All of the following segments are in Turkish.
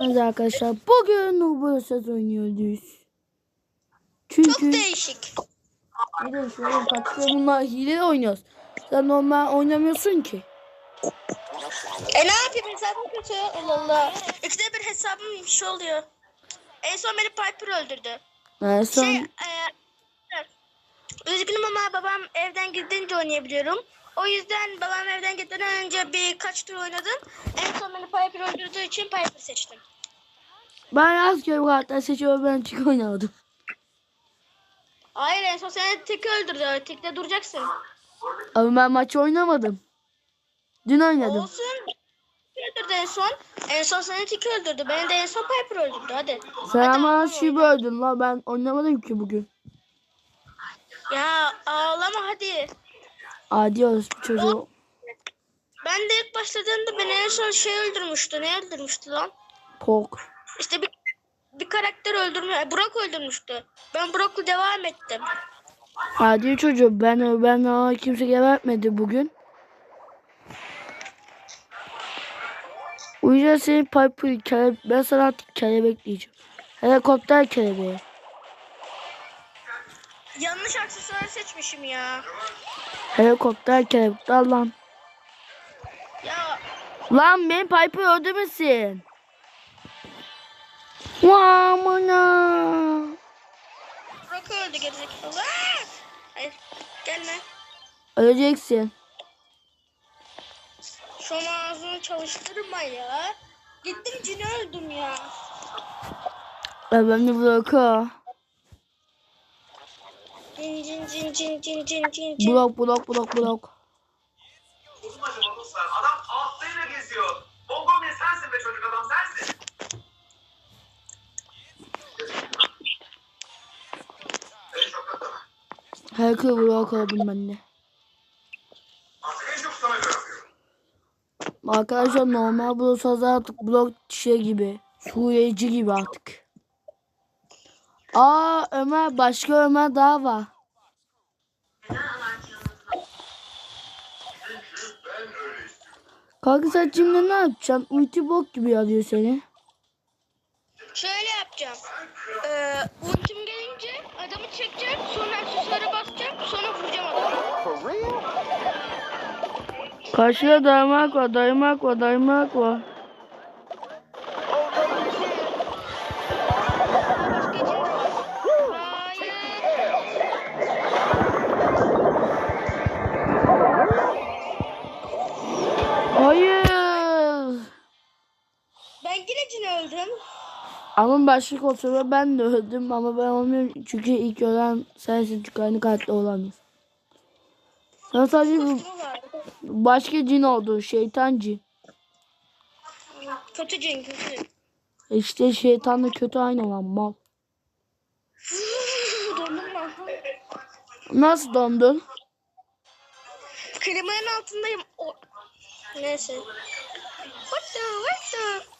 Evet arkadaşlar bugün Noblesat oynuyoruz. Çünkü Çok değişik. bir de şöyle takdir bunlar hile oynuyoruz. Sen normal oynamıyorsun ki. E ne yapayım hesabım kötü. Allah Allah. İkide bir hesabım bir şey oluyor. En son beni Piper öldürdü. Yani sen Şey, e, üzgünüm ama babam evden gidince oynayabiliyorum. O yüzden babam evden gitmeden önce birkaç tur oynadım. En son beni Piper öldürdüğü için Piper seçtim. ben yaz kere karakter seçiyorum ben çık oynamadım. Hayır en son seni tek öldürdü. Tekte duracaksın. Ama ben maç oynamadım. Dün oynadım. Olsun. Öldürdü en son. En son seni tek öldürdü. Beni de en son Piper öldürdü. Hadi. Sen Hadi ama şu böldün la ben oynamadım ki bugün. Ya ağlama hadi. Adios çocuğu. Ben de ilk başladığımda beni en son şey öldürmüştü. Ne öldürmüştü lan? Pok. İşte bir bir karakter öldürmüyor. Brock öldürmüştü. Ben Brock'la devam ettim. Adi çocuğu ben ben aa, kimse gebertmedi bugün. O yüzden senin Piper kele, ben sana artık kelebek diyeceğim. Helikopter kelebeği. Yanlış aksesuar seçmişim ya. Helikopter Al lan. Ya Lan beni Piper öldürmesin. Vamına. Brock öldü gerizekalı. Hayır gelme. Öleceksin. Şu ağzını çalıştırma ya. Gittim cini öldüm ya. E ben de bırakı. Cin cin cin cin cin cin cin cin. Blok blok blok blok. Adam ağzıyla geziyor. Bongomya sensin be çocuk adam sensin. Herkese blok göre yapıyorum. Arkadaşlar normal blok artık blok şey gibi. Suriyeci gibi artık. Aa Ömer başka Ömer daha var. Kanka sen şimdi ne yapacaksın? Ulti bok gibi alıyor seni. Şöyle yapacağım. Ee, ultim gelince adamı çekeceğim. Sonra aksesuara basacağım. Sonra vuracağım adamı. Karşıda daymak var, daymak var, daymak var. Yine cini öldüm. Ama başlık olsa ben de öldüm ama ben olmuyorum çünkü ilk ölen sensin çünkü aynı karakter olamıyor. Sen sadece bu başka cin oldu, şeytan cin. Kötü cin kötü. İşte şeytanla kötü aynı olan mal. Dondum lan. Nasıl dondun? Klimanın altındayım. O... Neyse. What the what the?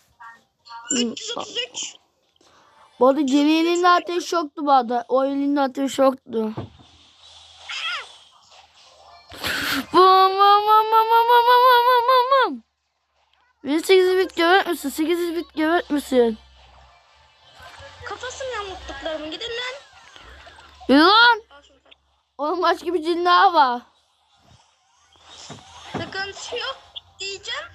333. Bu arada Jenny elinde ateş yoktu bu arada. O elinde ateş yoktu. Bum bum bum bum bum bum bum bum bum bum. Beni 8 bit gövet misin? 8 bit gövet misin? Kafasını yamulttuklarımı gidin lan. Yürü lan. Onun başka bir cin daha var. Sıkıntı yok diyeceğim.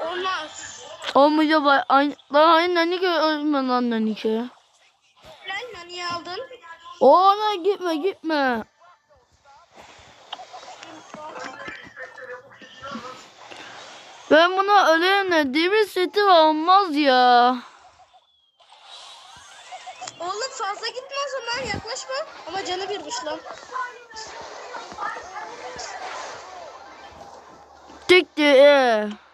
Olmaz. Olmayacak. Aynı, lan aynı Nanike ölme lan Nanike. Lan naniye aldın. Ona gitme gitme. Ben buna ölene demir seti olmaz ya. Oğlum fazla gitme o zaman yaklaşma. Ama canı birmiş lan. Tek de ee.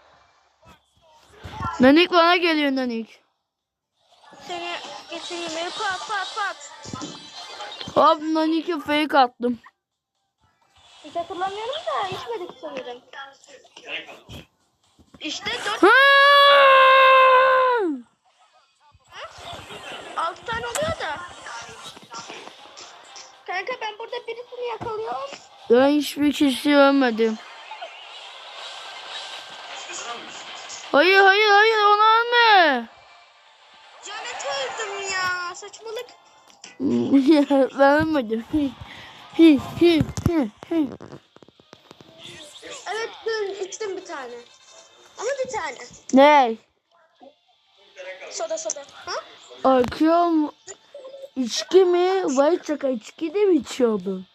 Nanik bana geliyor Nanik. Seni getireyim. Beni pat pat pat. Hop Nanik'e fake attım. Hiç hatırlamıyorum da içmedik sanırım. İşte dört, altı tane oluyor da. Kanka ben burada birisini yakalıyorum. Ben hiçbir kişi ölmedim. Hayır hayır hayır onu ölme. Canet'i öldüm ya saçmalık. ben ölmedim. evet dün içtim bir tane. Ama bir tane. Ne? Soda soda. Ha? Akıyorum. İçki mi? Vay çaka içki de mi içiyordun?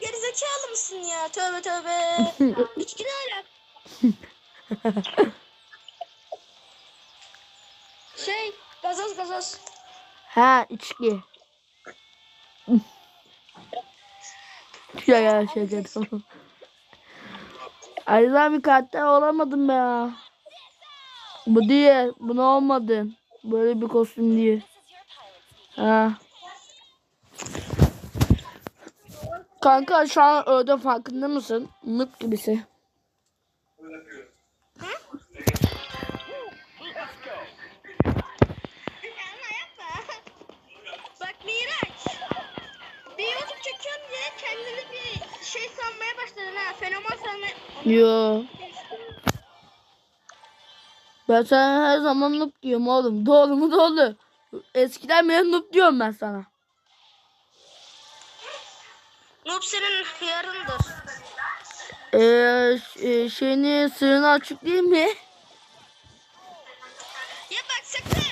Gerizekalı mısın ya? Tövbe tövbe. içki ne alaka? şey gazoz gazoz. Ha içki. ya ya şaka tamam. Ayrıca bir karakter olamadım ya. Bu diye. Bunu olmadın. Böyle bir kostüm diye. Ha. Kanka şu an öldüm farkında mısın? Mıt gibisi. Kendini bir şey sanmaya başladın ha. Fenomen sanmaya... Yo. Ben sana her zaman noob diyorum oğlum. Doğru mu doğru. Eskiden beri noob diyorum ben sana. Noob senin hıyarındır. Ee, e, şeyini sırrını açık değil mi? Ya bak sakın.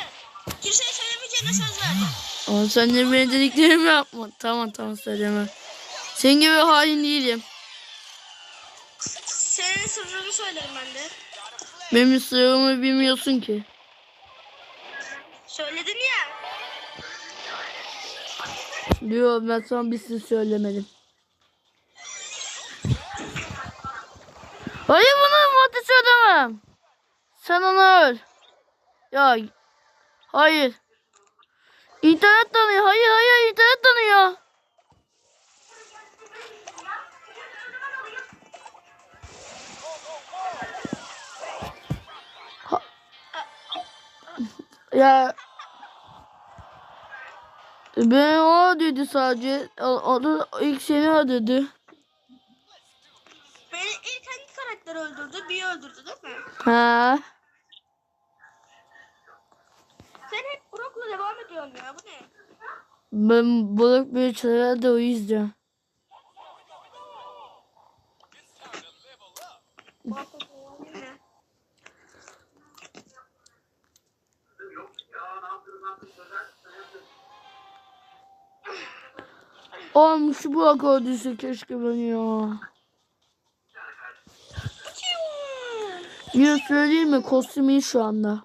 Kimseye söylemeyeceğine söz verdim. Ama sen de benim dediklerimi yapma. Tamam tamam söyleme. Senin gibi hain değilim. Senin sırrını söylerim ben de. Benim sırrımı bilmiyorsun ki. Söyledin ya. Diyor ben sana bir şey söylemedim. Hayır bunu madde söylemem. Sen onu öl. Ya hayır. İnternet tanıyor. Hayır hayır internet tanıyor. Ya ben o dedi sadece. O, o da ilk seni öldürdü. Beni ilk hangi karakter öldürdü? Bir öldürdü değil mi? Ha. Sen hep Brock'la devam ediyorsun ya. Bu ne? Ben balık bir çalar da o yüzden. Olmuş bu ak öldüyse keşke beni ya. Yine söyleyeyim mi? Kostüm iyi şu anda.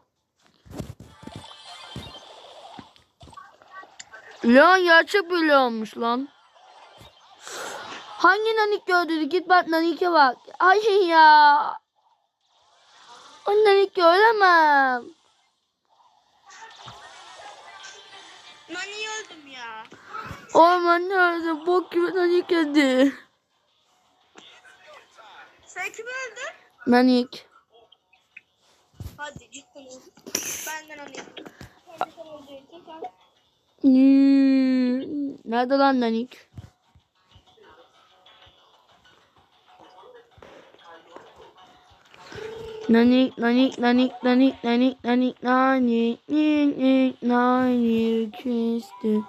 Lan gerçek böyle olmuş lan. Hangi nanik gördü? Git bak nanike bak. Ay ya. O nanik göremem. Nani'yi öldüm ya. Orman nerede? Bok gibi nanik yedi. Sen kimi öldün? Nanik. Hadi öldün. Benden onu. Hmm, Nerede lan nanik? Nanik, nanik, nanik, nanik, nanik, nanik, nanik, nanik, nanik, küstü.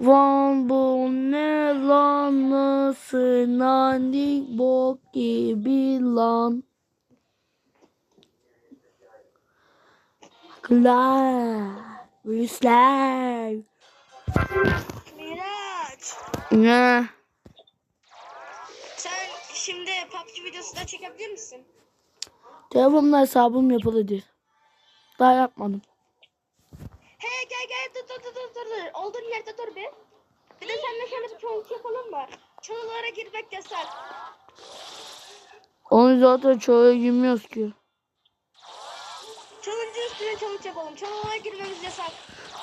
Van bu ne lan nasıl nanik bok gibi lan. Klar, Rüsler. Miraç. Ne? Sen şimdi PUBG videosu da çekebilir misin? Telefonla hesabım yapılıdır. Daha yapmadım. He gel gel dur dur dur dur dur. dur. Olduğun yerde dur bir. Bir de seninle şöyle bir challenge yapalım mı? Çalılara girmek yasak. Onu zaten çoğu girmiyoruz ki. Challenge'ın üstüne challenge yapalım. Çalılara girmemiz yasak.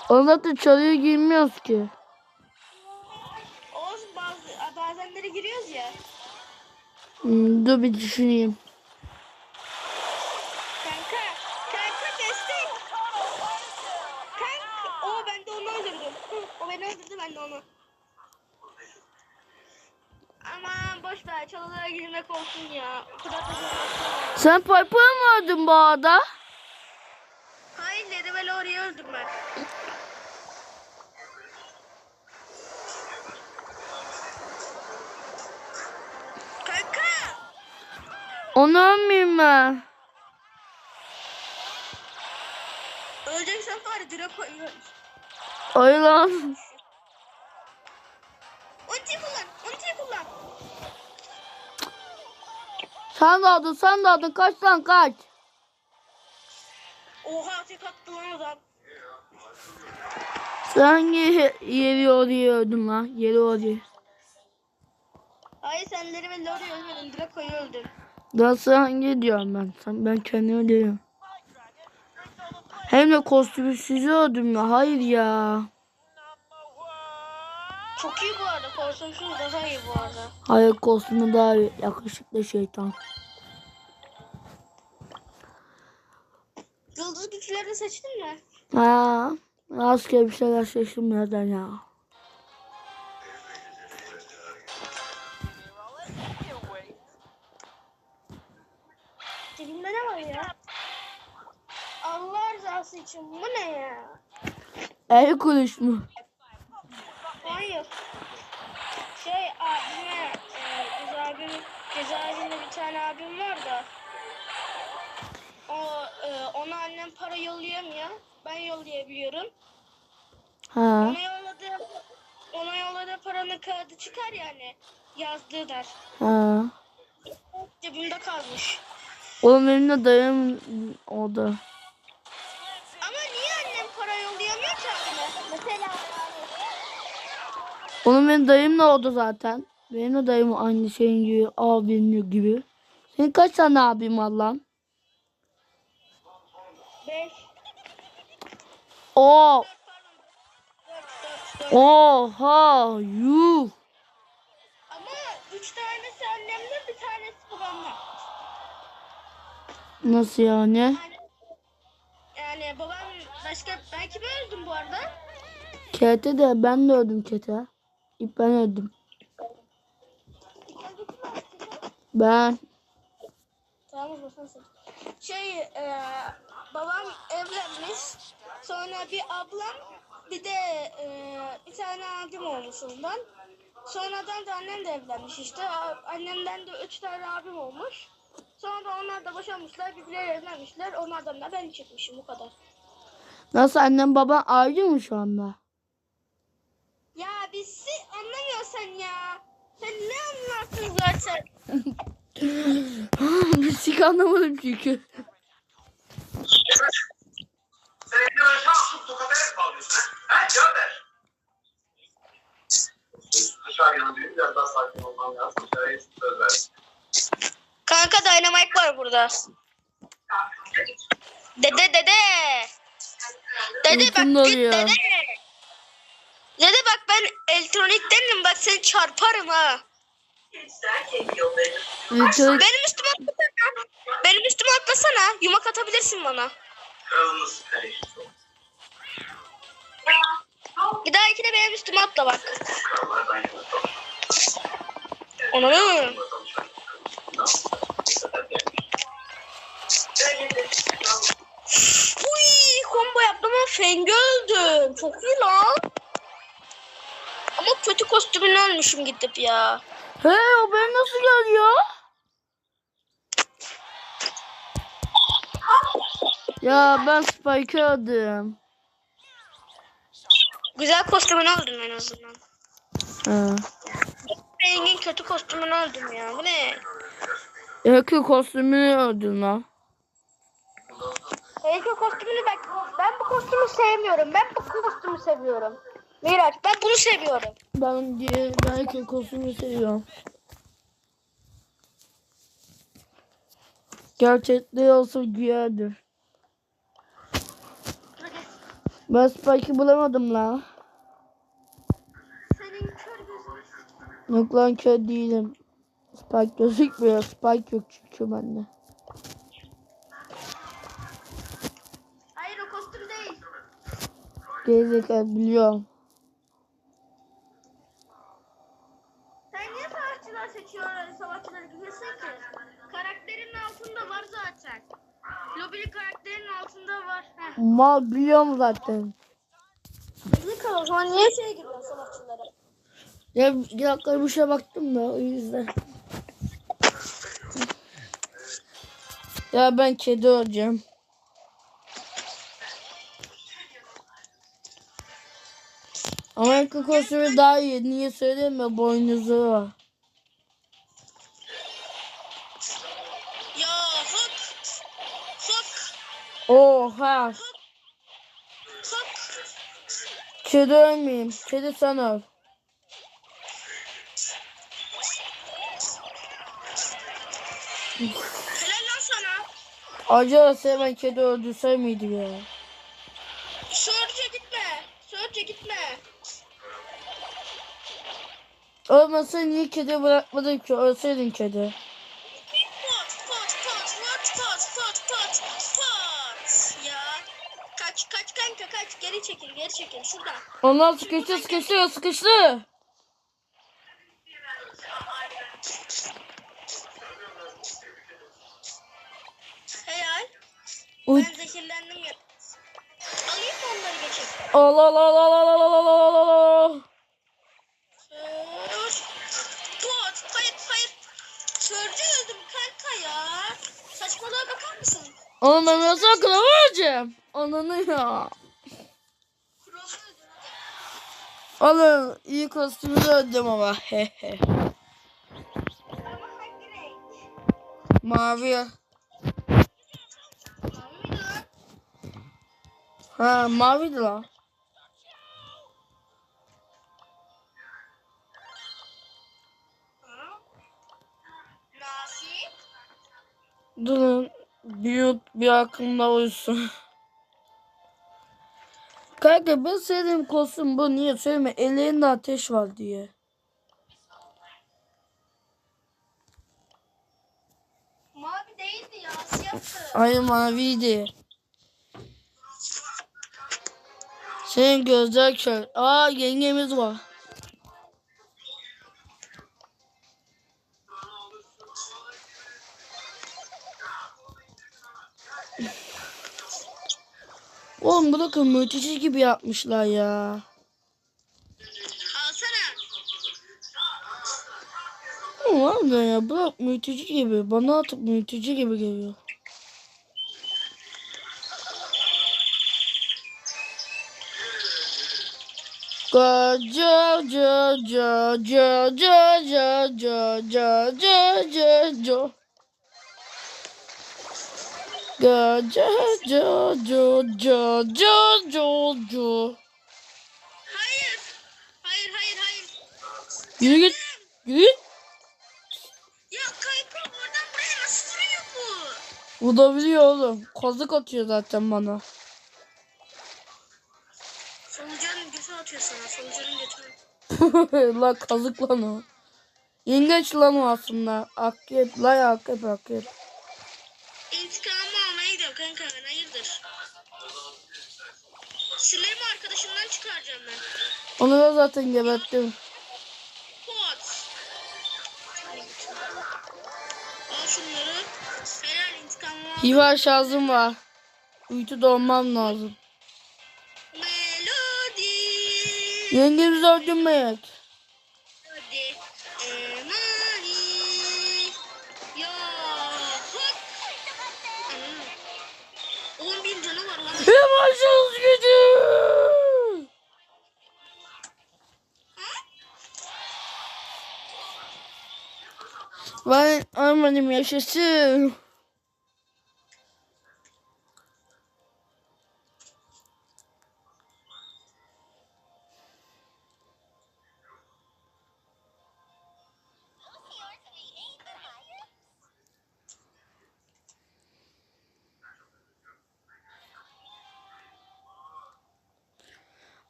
Onu zaten çalıya girmiyoruz ki. Oğuz bazı, bazenleri giriyoruz ya. Hmm, dur bir düşüneyim. Kanka. Kanka destek. Kanka. O ben de onu öldürdüm. Hı, O beni öldürdü ben de onu. Aman boş ver çalılara girmek olsun ya. O kadar da zorlaşma. Sen Piper'ı mı öldün bu arada? Hayır Leribel'i oraya öldüm ben. Onu ölmeyeyim ben. Öleceksen bari direkt koyuyor. Ay lan. Ulti kullan. Ulti kullan. Sen de aldın sen de aldın. Kaç lan kaç. Oha tek attı lan adam. Sen yeri oraya öldün lan? Yeri oraya. Hayır senleri ve Lori ölmedin. Direkt koyu öldün. Nasıl hangi diyorum ben? Ben kendim diyorum. Hem de kostümsüzü öldüm ya. Hayır ya. Çok iyi bu arada. Kostümsüz daha iyi bu arada. Hayır kostümü daha iyi. yakışıklı şeytan. Yıldız güçlerini seçtin mi? Ha, rastgele bir şeyler seçtim nereden ya. Cebimde ne var ya? Allah rızası için bu ne ya? El kuruş mu? Hayır. Şey abime, e, kız abim, cezaevinde bir tane abim var da. O, e, ona annem para yollayamıyor. Ben yollayabiliyorum. Ha, Ona yolladığı, ona yolladığı paranın kağıdı çıkar yani. Yazdığı der. ha. Cebimde kalmış. Oğlum benim de dayım oldu. Ama niye annem para yollayamıyor ki abime? Mesela Oğlum benim dayım da oldu zaten. Benim de dayım aynı şeyin gibi, abim gibi. Senin kaç tane abim var lan? 5, Oo, 4, 4, 4. oha, yuh. Ama 3 tanesi annemle bir tanesi babamla. Nasıl yani? Yani, yani babam başka belki ben öldüm bu arada. Kete de ben de öldüm kete. Ben öldüm. Ben. Tamam Şey e, babam evlenmiş. Sonra bir ablam bir de e, bir tane abim olmuş ondan. Sonradan da annem de evlenmiş işte. Annemden de üç tane abim olmuş. Sonra da onlar da boşanmışlar. Birbirleri evlenmişler. Onlardan da ben çıkmışım bu kadar. Nasıl annem baban ayrı mı şu anda? Ya bizi anlamıyorsan ya. Sen ne anlarsın zaten? Bir sik anlamadım çünkü. Sen evde böyle şak şuk tokata hep bağlıyorsun ha? He cevap ver. Dışarı yanıyor. Biraz daha sakin olmam lazım. Dışarıya söz ver. Kanka Dynamite var burada. Dede dede. Dede bak git dede. Dede bak ben elektroniktenim bak seni çarparım ha. Elektrik, Benim üstüme atlasana. Benim üstüme atlasana. Yumak atabilirsin bana. Bir daha ikide benim üstüme atla bak. Onu mu? Uy combo yaptım ama Feng'i öldüm. Çok iyi lan. Ama kötü kostümünü ölmüşüm gidip ya. Hey o ben nasıl geliyor? Ya ben Spike'ı öldüm. Güzel kostümünü öldüm en azından. Ha. Feng'in kötü kostümünü öldüm ya. Bu ne? Yakı kostümünü öldüm lan. Feng'in kostümünü bak. Ben bu kostümü sevmiyorum. Ben bu kostümü seviyorum. Miraç ben bunu seviyorum. Ben diye ben kostümünü seviyorum. Gerçekliği olsa güzeldir. Ben Spike'ı bulamadım la. Senin kör gözün. Yok lan kör değilim. Spike gözükmüyor. Spike yok çünkü bende. Hayır o kostüm değil. Gerizekalı biliyorum. Mal biliyorum zaten. Gerizekalı o zaman niye şeye giriyorsun? Ya bir dakika bir şeye baktım da o yüzden. Ya ben kedi olacağım. Amerika kostümü daha iyi. Niye söyleyeyim mi? Boynuzu var. Ya hop. Hop. Oha. Hop. Kedi ölmeyeyim. Kedi sen öl. Helal lan sana. Acaba sen kedi öldürse miydi ya? Sörce gitme. Sörce gitme. Ölmese niye kedi bırakmadın ki? Ölseydin kedi. Onlar sıkıştı sıkıştı sıkıştı. Helal. Uy. Ben zehirlendim ya. Alayım mı onları geçip? Allah Allah Allah Allah Allah Allah Allah Allah. Sör. Pot. Hayır hayır. Sörce öldüm kanka ya. Saçmalığa bakar mısın? Oğlum ben nasıl akıllı vereceğim? Ananı ya. Oğlum iyi kostümü de öldüm ama. Mavi. Ha maviydi lan. Durun. Bir, bir aklımda olsun. Kanka ben sevdiğim kostüm bu. Niye söyleme? Ellerinde ateş var diye. Mavi değildi ya. Siyahtı. Ay maviydi. Senin gözler kör. Aa yengemiz var. Oğlum bırakın mülteci gibi yapmışlar ya. Alsana. Oğlum harbiden ya bırak mülteci gibi. Bana atıp mülteci gibi geliyor. Ga ja ja ja ja ja ja ja ja ja ja Ga ja ja ja ja ja ja ja Hayır. Hayır hayır hayır. Yürü git. Yürü git. Ya kanka oradan buraya nasıl vuruyor bu? Bu da biliyor oğlum. Kazık atıyor zaten bana. Solucanın götü atıyor sana. Solucanın götü. la kazık lan o. Yengeç lan o aslında. Akrep la akrep akrep. Gidiyorum kanka ben hayırdır. Sinirimi arkadaşımdan çıkaracağım ben. Onu da zaten geberttim. Pot. Al şunları. Helal intikamımı al. Hiva şarjım var. Uytu dolmam lazım. Melodi. Yengemizi öldürmeyek. Ben ölmedim yaşasın.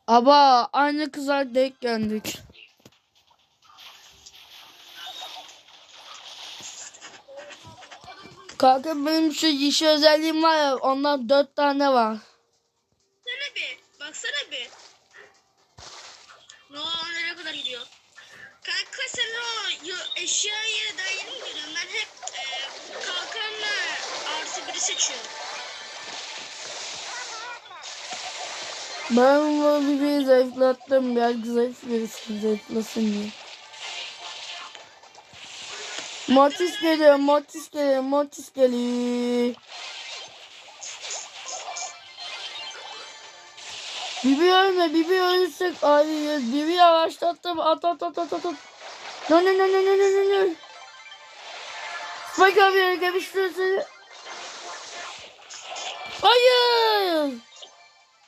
Aba aynı kızlar denk geldik. Kanka benim şu yeşil özelliğim var ya ondan dört tane var. Baksana bir. Baksana bir. No nereye kadar gidiyor? Kanka sen o eşya yere dair mi gidiyorsun? Ben hep e, kalkanla artı biri seçiyorum. Ben bu bir zayıflattım. Biraz zayıf birisi zayıflasın diye. Mortis geliyor, Mortis geliyor, Mortis geliyor. Bibi ölme, Bibi ölürsek ayrıyız. Bibi yavaşlattım, at at at at at. at. No no no no no no no. Spike abi gelmiştir Hayır.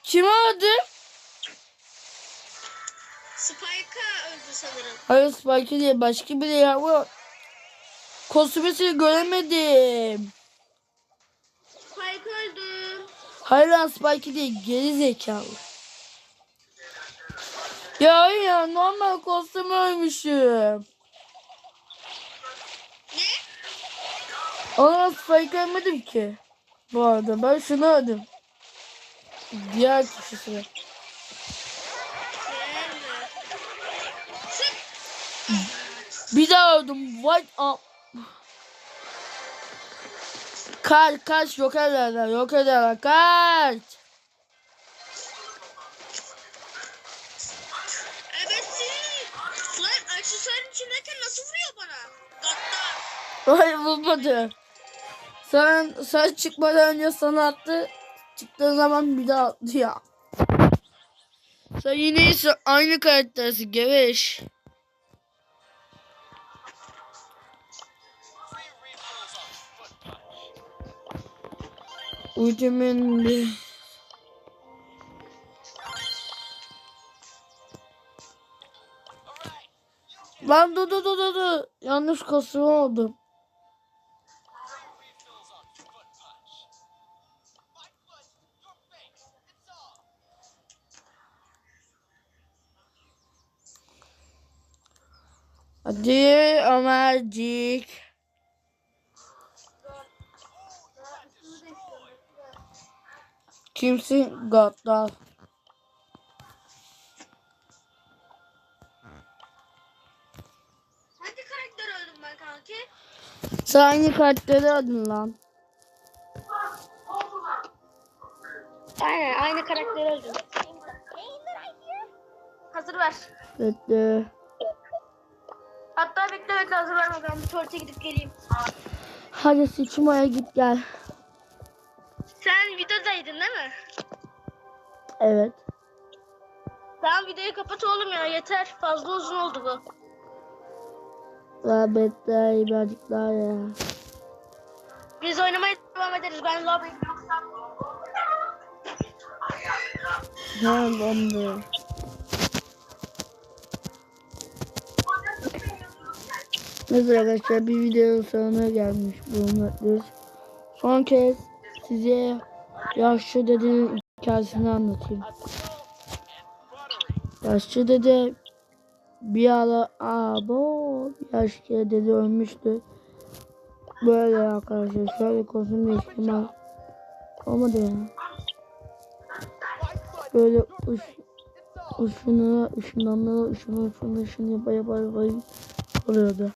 Kim öldü? Spike'a öldü sanırım. Hayır Spike değil, başka biri ya. Bu kostümesini göremedim. Spike öldü. Hayır lan Spike değil, geri zekalı. Ya ya normal kostüm ölmüşüm. Ne? Ama Spike ölmedim ki. Bu arada ben şunu öldüm. Diğer kişisine. Bir daha öldüm. What up? Kaç kaç yok ederler yok ederler kaç. Aksesuarın içindeyken nasıl vuruyor bana? Gaddar. Hayır bulmadı. Sen, sen çıkmadan önce sana attı. Çıktığın zaman bir daha attı ya. Sen yine aynı karaktersin geveş. Ultimin bir... Lan dur dur dur dur. Yanlış kostüm oldum. Hadi Ömercik. Kimsin? Gaddar. Hangi karakter öldüm ben kanki? Sen aynı karakteri adın lan. Aynen aynı karakter öldüm. Hazır ver. Bekle. Hatta bekle bekle hazır verme ben bir tuvalete gidip geleyim. Hadi sıçmaya git gel. Sen videodaydın değil mi? Evet. Tamam videoyu kapat oğlum ya yeter. Fazla uzun oldu bu. Daha bekle birazcık daha ya. Biz oynamaya devam ederiz. Ben lobby Ha dondu. Neyse arkadaşlar bir videonun sonuna gelmiş bulunmaktayız. Son kez size yaşlı dedenin hikayesini anlatayım. Yaşlı dede bir ara abo yaşlı dede ölmüştü. Böyle arkadaşlar şöyle kostüm değiştirme olmadı ya. Böyle uç, ışınlara, ışınlanlara, ışını, ışını yapa yapa yapa oluyordu.